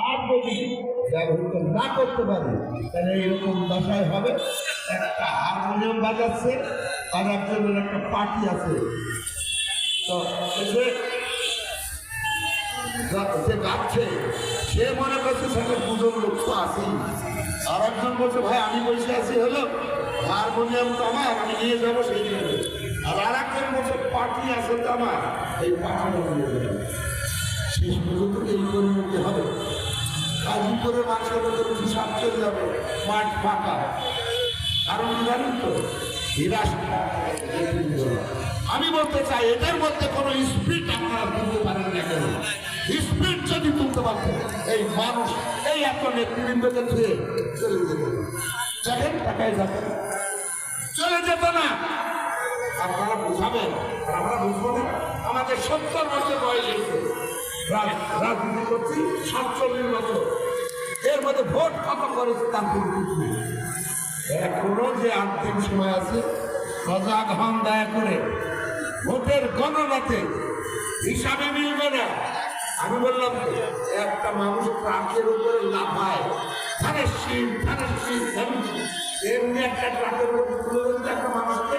আর যদি ব্যবহৃত না করতে পারি, তাহলে এরকম দশায় হবে। একটা হারমোনিয়াম বাজাচ্ছে, আর একজনের একটা পার্টি আছে। তো এসে যা- যে গাচ্ছে, সে মনে করছে সেটা দুজন লোক তো আছেই। আর একজন বলছে, ভাই, আমি বসে আছি, হলো হারমোনিয়াম তো আমার, আমি নিয়ে যাব সেই জন্য। আর আর একজন বলছে, পার্টি আছে তো আমার। এই যাব। শেষ পর্যন্ত এই পরিণতি হবে। গাজীপুরের মানুষের মধ্যে হিসাব চলে যাবে, মাঠ ফাঁকা। কারণ জানেন তো? আমি বলতে চাই, এদের মধ্যে কোনো স্পিড আপনারা তুলতে পারেন না কেন? স্পিড যদি তুলতে পারতেন, এই মানুষ, এই এত নেতৃবৃন্দকে ধুয়ে চলে যেত দেখেন টাকায় চলে যেত না। আপনারা বুঝাবেন আমরা বুঝব না আমাদের সত্তর বছর বয়স রাজনীতি করছি, সাতচল্লিশ বছর। এর মধ্যে ভোট কত করেছে তার কোনো এখনও যে দিন সময় আছে, সজাগ হন দয়া করে। ভোটের গণনাতে হিসাবে মিলবে না। আমি বললাম, একটা মানুষ ট্রাকের উপরে লাফায়, ধানের শীত ধানের শীত ধানের এমনি একটা ট্রাকের উপরে তুলে একটা মানুষকে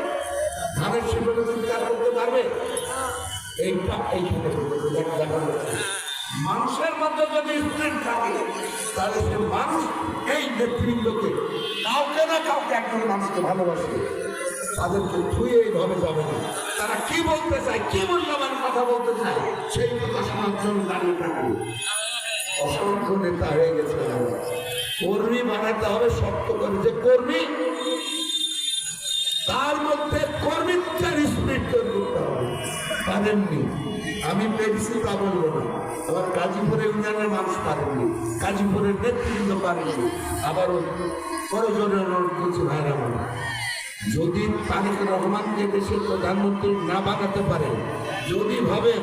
ধানের শীতের চিন্তা এইটা মানুষের মধ্যে যদি থাকে, তাহলে সে মানুষ এই নেতৃবৃন্দকে কাউকে না কাউকে একজন মানুষকে ভালোবাসে। তাদেরকে ধুয়ে এইভাবে যাবে না। তারা কি বলতে চায়, কি মূল্যবান কথা বলতে চায়, সেই কথা জন্য দাঁড়িয়ে থাকবে। অসংখ্য নেতা হয়ে গেছে কর্মী বানাতে হবে, শক্ত করে যে কর্মী পারেননি। আমি পেরেছি তা বলব না। আবার গাজীপুরের ইউনিয়নের মানুষ পারেননি। গাজীপুরের নেতৃত্ব পারেননি। আবারও প্রয়োজনে অনুরোধ করছি ভাইরা আমার যদি তারেক রহমানকে দেশের প্রধানমন্ত্রী না বানাতে পারে, যদি ভাবেন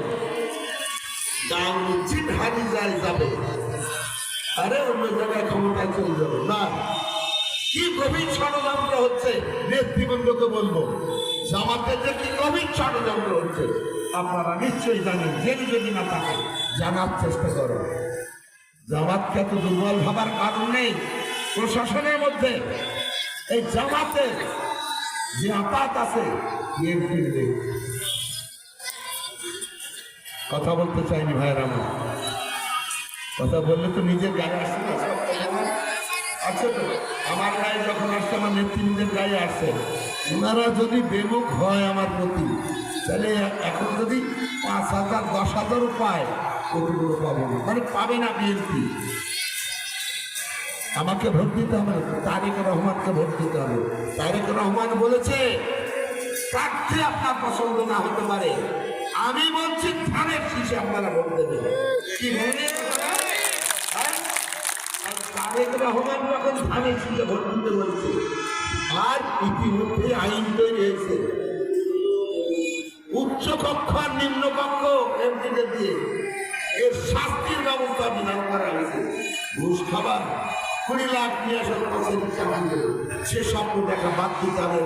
উচিত হারি যায় যাবে, আরে অন্য জায়গায় ক্ষমতায় চলে যাবে। না। কি গভীর ষড়যন্ত্র হচ্ছে? নেতৃবৃন্দকে বলব। জামাতের যে কি গভীর ষড়যন্ত্র হচ্ছে? আপনারা নিশ্চয়ই জানেন, জেনে যদি না থাকে জানার চেষ্টা করো জামাতকে এত দুর্বল ভাবার কারণ নেই। প্রশাসনের মধ্যে এই জামাতের যে আপাত আছে কথা বলতে চাইনি ভাইয়ের আমার। কথা বললে তো নিজের গায়ে আসছে না তো, আমার গায়ে যখন আসছে আমার নেত্রী নিজের গায়ে আসছে ওনারা যদি বেমুখ হয় আমার প্রতি তাহলে এখন যদি পাঁচ হাজার, দশ হাজারও পায়, কতগুলো পাবে? মানে পাবে না বিএনপি আমাকে ভোট দিতে হবে তারেক রহমানকে ভোট দিতে হবে। তারেক রহমান বলেছে, প্রার্থী আপনার পছন্দ না হতে পারে। আমি বলছি ধানের শীষে আপনারা ভোট দেবেন। কি হ্যাঁ? তারেক রহমান যখন ধানের শীষে ভোট দিতে বলছে, আর ইতিমধ্যে আইন তৈরি হয়েছে। উচ্চ কক্ষ আর নিম্ন কক্ষ এমপিকে দিয়ে। এর শাস্তির ব্যবস্থা বিধান করা হয়েছে। ঘুষ খাবার কুড়ি লাখ নিয়ে সে স্বপ্ন দেখা বাদ দিতে হবে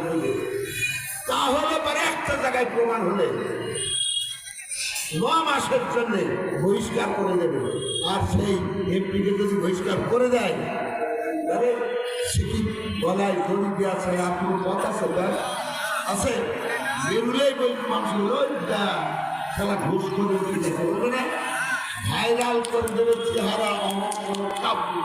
তাহলে পরে একটা জায়গায় প্রমাণ হলে ন মাসের জন্য বহিষ্কার করে দেবে। আর সেই এমপিকে যদি বহিষ্কার করে দেয় সে কি গলায় দড়ি দিয়ে আছে আর কোনো পথ আছে? আছে? বেরুলেই বলছি মানুষ দা খেলা ঘুষ করে দিয়েছে বলবে না ভাইরাল করে দেবে চেহারা অমন কাবু